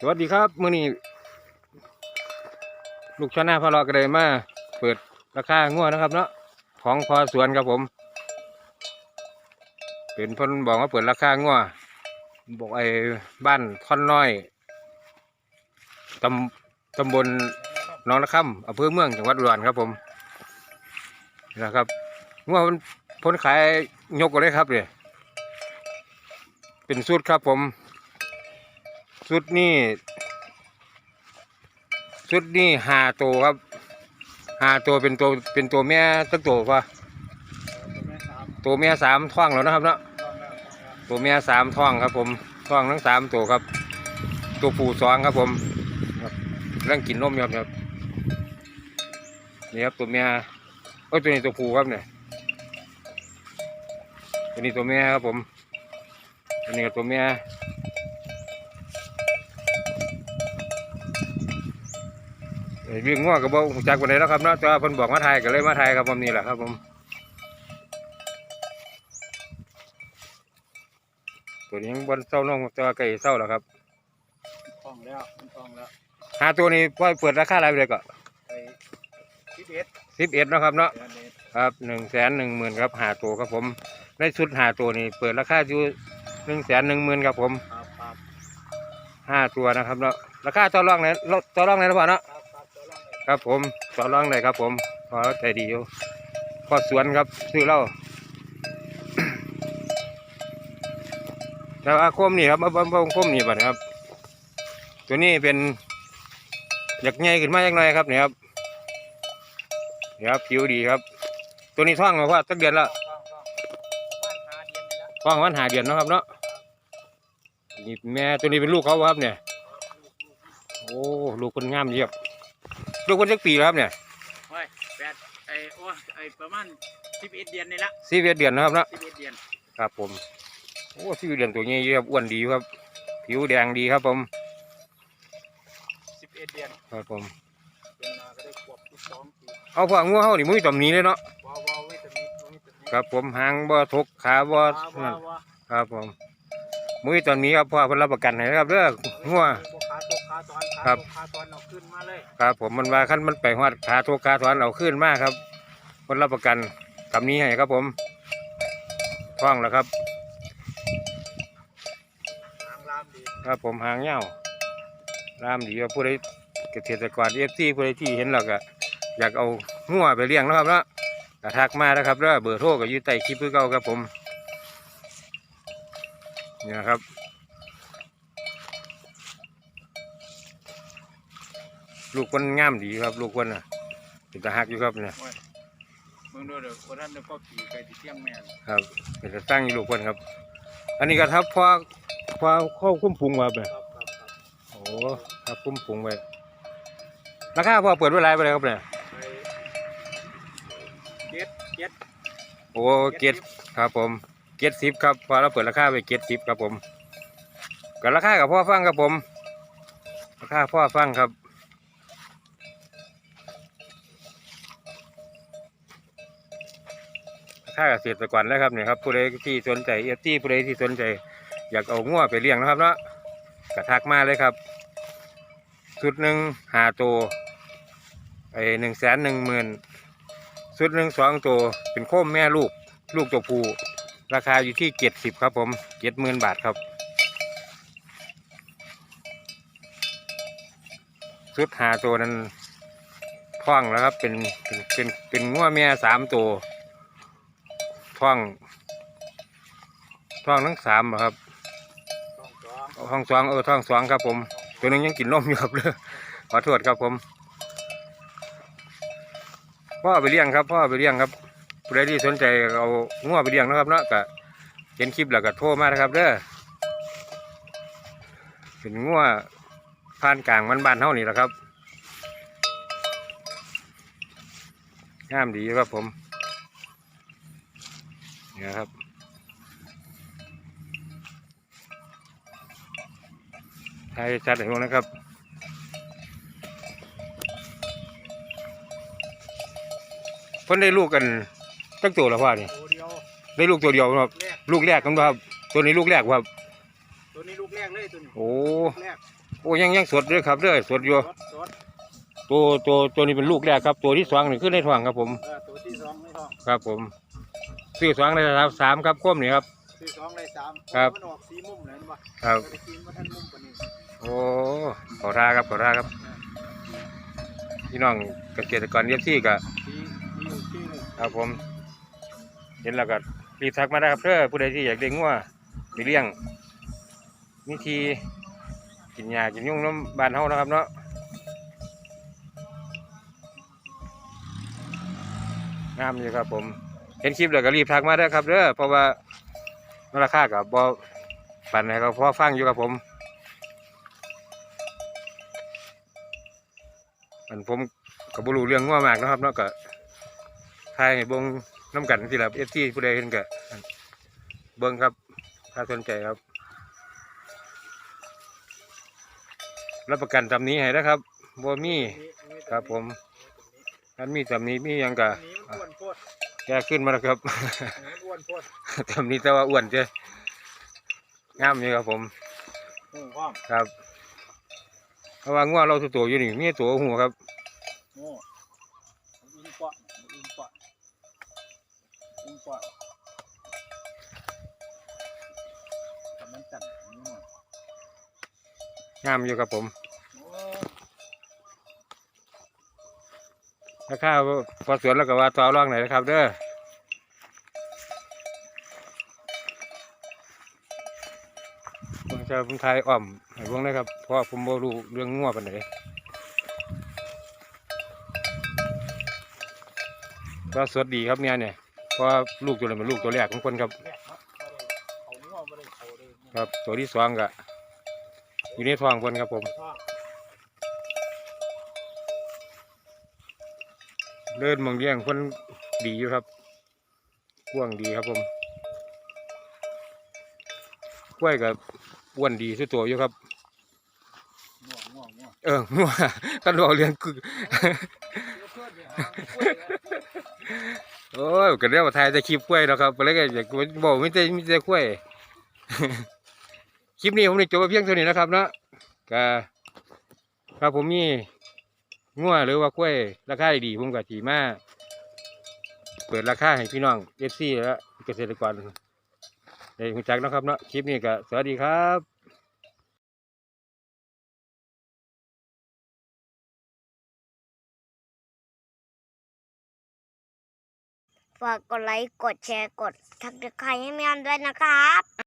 สวัสดีครับมื้อนี้ลูกชนะพะเลาะก็เลยมาเปิดราคางัวนะครับเนาะของพอสวนครับผม เป็นพนบอกว่าเปิดราคางัวบอกไอ้บ้านท่อนน้อยตำตำบลหนองระค่ำอำเภอเมืองจังหวัดอุดรครับผมนะครับงัวมันพ้นขายยกก็ได้ครับเนี่ยเป็นสูตรครับผม ชุดนี้ชุดนี้หาตัวครับหาตัวเป็นตัวเป็นตัวแม่ตั้งตัวปะตัวแม่สามท้องแล้วนะครับเนาะตัวแม่สามท้องครับ ผมท้องทั้งสามตัวครับ ตัวผู้สองครับผมครับเรื่องกินนมอยู่ครับนี่ครับตัวแม่โอ้ยตัวนี้ตัวผู้ครับเนี่ยตัวนี้ตัวแม่ครับผมตัวนี้ก็ตัวแม่ เอ้ย วิ่งง้อกับบ่รู้จักวันไหนแล้วครับเนาะแต่ว่าเพิ่นบอกมาไทยก็เลยมาไทยครับผมนี่แหละครับผมตัวนี้ยังบนเศร้าน้องแต่ว่าไก่เศร้าแล้วครับท้องแล้วมันท้องแล้วหาตัวนี้ปล่อยเปิดราคาอะไรไปเลยก็ไปที่เด็ดสิบเอ็ดนาะครับเนาะเดือนเด็ดครับหนึ่งแสนหนึ่งหมื่นครับหาตัวครับผมในชุดหาตัวนี้เปิดราคาอยู่หนึ่งแสนหนึ่งหมื่นครับผมครับครับห้าตัวนะครับเนาะราคาต่อรองไหนต่อรองไหนนะพ่อเนาะ ครับ ครับตัวล่างเลยครับผมต่อรองไหนครับ ผมพอใจดีอยู่พอสวนครับซื้อเหล้าแล้วอาคมนี่ครับมาบิ่งคมนี่บัดครับ ตัวนี้เป็นอยากใหญ่ขึ้นมาจักหน่อยครับเนี่ยครับเนี่ยครับผิวดีครับ ตัวนี้ท้องมาว่าสักเดือนละท่องวันหาเดือนนะครับเนาะนี่แม่ตัวนี้เป็นลูกเขาครับเนี่ย โอ้ลูกคนงามเยียบ ลูกคนจักปีแล้วครับเนี่ยเฮ้ยแปดไอ้โอ้ไอ้ประมาณสิบเอ็ดเดือนนี่ละสี่เดือนนะครับเนาะสิบเอ็ดเดือนครับผมโอ้สี่เดือนตัวนี้เยียบอ้วนดีครับ ผิวแดงดีครับผมสิบเอ็ดเดือนครับผมเดือนมาก็ได้ขวบที่สองปีเอาพวกงัวเขานี่มุ้ยต่ำนี้เลยเนาะว้าวว้าววิตามินวิตามินครับผมหางบ่ทกขาบ่ว้าวนั่ว้านวว้าวครับผมมุ้ยตอนนี้ครับพ่อเพิ่นรับประกันให้นะครับเด้องัวพวก ขาตอนขาครับ ขาตอนเอาขึ้นมาเลยครับผมมันว่าขั้นมันไปฮอดขาทกขาถอนเอาขึ้นมากครับเพิ่นรับประกันคำนี้ให้ครับผมฟ้องแล้วครับทางรามดีครับผมหางเงาวรามดีว่าผู้ใดเกษตรกรเอฟซีผู้ใดที่เห็นแล้วก็อยากเอางัวไปเลี้ยงนะครับเนาะกระทักมานะครับเด้อเบอร์โทรก็อยู่ใต้คลิปคือเก่าครับผมเนี่นะครับ ลูกคนงามดีครับ ลูกคนน่ะเป็นตาหักอยู่ครับเนี่ยมึงดูเดี๋ยววันนั้นเดี๋ยวก็ขี่ไปที่เที่ยงแม่นครับเป็นตาตั้งอยู่ลูกคนครับ อันนี้ก็ทับพอพอเข้าคุ้มพุงมาไปครับครับครับโอ้ครับคุ้มพุงไปราคาพอเปิดไว้ไรไปเลยครับเนี่ยไปเจ็ดเจ็ดโอ้เกียรครับผมเกียรสิบครับพอเราเปิดราคาไปเกียรสิบครับผมกับราคากับพ่อฟังครับผมราคาพ่อฟังครับาเกษตรกรแล้วครับเนี่ยครับผู้ใดที่สนใจเอฟที่ผู้ใดที่สนใจ อยากเอางัวไปเลี้ยงนะครับเนาะกระทักมาเลยครับชุดหนึ่งหาตัวไอหนึ่งแสนหนึ่งหมื่นชุดหนึ่งสองตัวเป็นโค้มแม่ลูกลูกตัวผู้ราคาอยู่ที่เจ็ดสิบครับผมเจ็ดหมื่นบาทครับชุดหาตัวนั้นท่องแล้วครับเป็นเป็นเป็นเป็นงัวแม่สามตัว ท่องท่องทั้งสามครับต้องสองท่องสองเออท่องสองครับผม ตัวนึงยังกินนมอยู่ครับเลยขอโทษครับผมพ่อไปเลี้ยงครับพ่อไปเลี้ยงครับผู้ใดที่สนใจเอางัวไปเลี้ยงนะครับเนาะก็เห็นคลิปแล้วก็โทรมานะครับเด้อเป็นงัวผ่านกลางมันบานเท่านี่แหละครับงามดีครับผม นี่ยครับ ให้ชัดให้พวกนะครับเพิ่นได้ลูกกันตั้งตัวแล้วพ่อนี่ตัวเดียวได้ลูกตัวเดียวครับ แรกลูกแรกกันบ่ครับ ตัวนี้ลูกแรกบ่ครับ ตัวนี้ลูกแรกเลยตัวนี้โอ้ลูกแรกอ้ยังยังสดด้วยครับเด้อสดอยู่สดสดตัวตัวตัวนี้เป็นลูกแรกครับ ตัวที่สองนี่คือในท้องครับผม เออตัวที่สองในท้องครับผม ซื้อสองในครับสามครับก้มนี่ครับที่สองในสามครับมันออกสีมุมเลยเห็นปะครับไปกินมาท่านมุมกว่านี้โอ้ขอท่าครับขอท่าครับพี่น้องเกษตรกรเยซี่กับสีสีอยู่ที่หนึ่งครับผม เห็นแล้วก็รีบทักมาได้ครับเพื่อผู้ใดที่อยากเลี้ยงงัวไปเลี้ยงวิธีกินหญ้ากินยุ่งน้ำบ้านเฮานะครับเนาะงามอยู่ครับผม เห็นคลิปแล้วก็รีบทักมาด้อครับเด้อเพราะว่าราคากับ่ปันให้เขาพอฟังอยู่ครับผมอันผมกับบุรูเรื่องงัวมากนะครับเนาะก็ทายบงน้ำกันที่ละเอฟซีผู้ใดเห็นก็เบิ้งครับถ้าสนใจครับรับประกันตำนี้ให้นะครับบ่มีครับผมถ้ามีตำนี้มีหยังก็อั นนี้มันอ้วนโพดแก้ขึ้นมาแล้วครับอันนี้มันอ้วนโพดตำนี้แต่ว่าอ้วนเจ้งามอยู่ครับผมหูพร้อมครับเพราะว่างัวเราตัวโตอยู่นี่มีตัวหูครับโง่อุ้มปะอุ้มปะอุ้มปะทำมันจัดอันนี้หน่อยงามอยู่ครับผม ราคาพอสวนแล้วก็ว่าต่อรองไหนนะครับ เด้อผมจะผมทายอ่อมให้เบิ่งนะครับเพราะผมบ่รู้เรื่องงัวปานใดก็สดดีครับเนี่ยเนี่ยเพราะลูกตัวนี้เป็นลูกตัวแรกของคนครับ ครับบ่ได้เขาง่วงบ่ได้เขาเลยครับตัวที่สองก็อยู่ในท้องคนครับผม เดินมองเลี้ยงคนดีอยู่ครับกว้างดีครับผมกล้วยกับอ้วนดีสุดตัวอยู่ครับง่วงง่วงง่วงเออมั่วกันบอกเลี้ยงคือวเพื่อนเรียหาเพื่อเนี่ยโอ้ยก็เรียกว่าไทยจะคลิปกล้วยแล้วครับไปเลยก็อยากบอกไม่ได้ไม่ได้กล้วยคลิปนี้ผมได้จบไว้เพียงเท่านี้นะครับเนาะก็ครับผมมี งัวหรือว่ากล้วยราคาดีผมก็ถีมาเปิดราคาให้พี่น้องเอฟซีและเกษตรกรได้รู้จักนะครับเนาะคลิปนี้ก็สวัสดีครับฝากกดไลค์ กดแชร์ กดทักทายให้แม่อันด้วยนะครับ